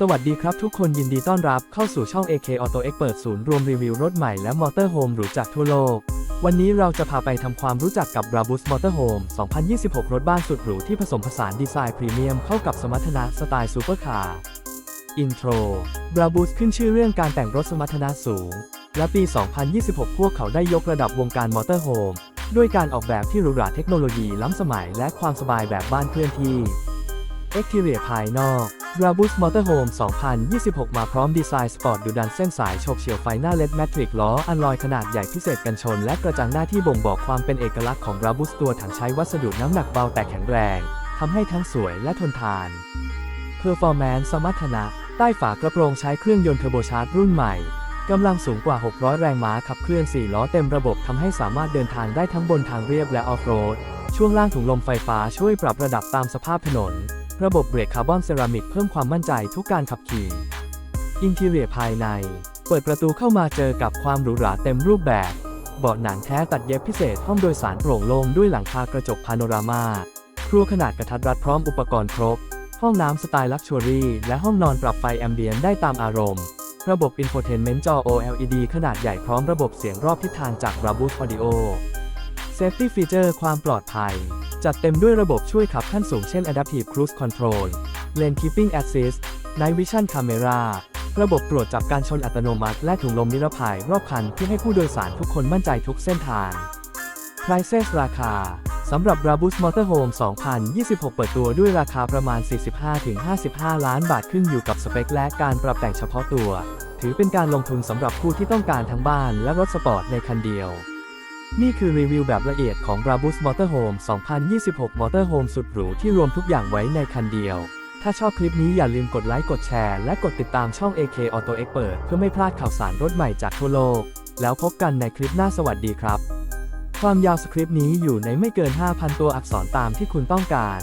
สวัสดีครับทุกคนยินดีต้อนรับเข้าสู่ช่อง AK Auto Expert ศูนย์รวมรีวิวรถใหม่และมอเตอร์โฮมหรูจากทั่วโลก วันนี้เราจะพาไปทำความรู้จักกับ Brabus Motorhome 2026 รถบ้านสุดหรูที่ผสมผสานดีไซน์พรีเมียมเข้ากับสมรรถนะสไตล์ซูเปอร์คาร์อินโทร Brabus ขึ้นชื่อเรื่องการแต่งรถสมรรถนะสูง และปี 2026 พวกเขาได้ยกระดับวงการมอเตอร์โฮมด้วยการออกแบบที่หรูหราเทคโนโลยีล้ำสมัยและความสบายแบบบ้านเคลื่อนที่ Exterior ภายนอก Brabus Motorhome 2026 มาพร้อมดีไซน์สปอร์ตดุดันเส้นสายโฉบเฉี่ยวไฟหน้าเลดแมทริกล้ออันลอยขนาดใหญ่พิเศษกันชน และกระจังหน้าที่บ่งบอกความเป็นเอกลักษณ์ของ Brabus ตัวถังใช้วัสดุน้ำหนักเบาแต่แข็งแรงทำให้ทั้งสวยและทนทาน Performance สมรรถนะ ใต้ฝากระโปรงใช้เครื่องยนต์เทอร์โบชาร์จรุ่นใหม่กำลังสูงกว่า 600 แรงม้าขับเคลื่อน 4 ล้อเต็มระบบทำให้สามารถเดินทางได้ทั้งบนทางเรียบและออฟโรด ช่วงล่างถุงลมไฟฟ้าช่วยปรับระดับตามสภาพถนน ระบบเบรกคาร์บอนเซรามิกเพิ่มความมั่นใจทุกการขับขี่อินทีเรียภายใน เปิดประตูเข้ามาเจอกับความหรูหราเต็มรูปแบบ เบาะหนังแท้ตัดเย็บพิเศษห้องโดยสารโปร่งโล่งด้วยหลังคากระจกพาโนรามา ครัวขนาดกระทัดรัดพร้อมอุปกรณ์ครบ ห้องน้ำสไตล์ลักชัวรี่และห้องนอนปรับไฟแอมเบียนได้ตามอารมณ์ ระบบอินโฟเทนเมนต์จอ OLED ขนาดใหญ่พร้อมระบบเสียงรอบทิศทางจาก r a b u s Audio Safety Feature ความปลอดภัย จัดเต็มด้วยระบบช่วยขับขั้นสูงเช่น Adaptive Cruise Control Lane Keeping Assist Night Vision Camera ระบบตรวจจับการชนอัตโนมัติและถุงลมนิรภัยรอบคันเพื่อให้ผู้โดยสารทุกคนมั่นใจทุกเส้นทาง Prices ราคา สำหรับ Brabus Motorhome 2026 เปิดตัวด้วยราคาประมาณ 45-55 ล้านบาทขึ้นอยู่กับสเปคและการปรับแต่งเฉพาะตัว ถือเป็นการลงทุนสำหรับผู้ที่ต้องการทั้งบ้านและรถสปอร์ตในคันเดียว นี่คือรีวิวแบบละเอียดของ Brabus Motorhome 2026 Motorhome สุดหรูที่รวมทุกอย่างไว้ในคันเดียว ถ้าชอบคลิปนี้อย่าลืมกดไลค์ กดแชร์ และกดติดตามช่อง AK Auto Expert เพื่อไม่พลาดข่าวสารรถใหม่จากทั่วโลก แล้วพบกันในคลิปหน้าสวัสดีครับ ความยาวสคริปต์นี้อยู่ในไม่เกิน 5,000 ตัวอักษรตามที่คุณต้องการ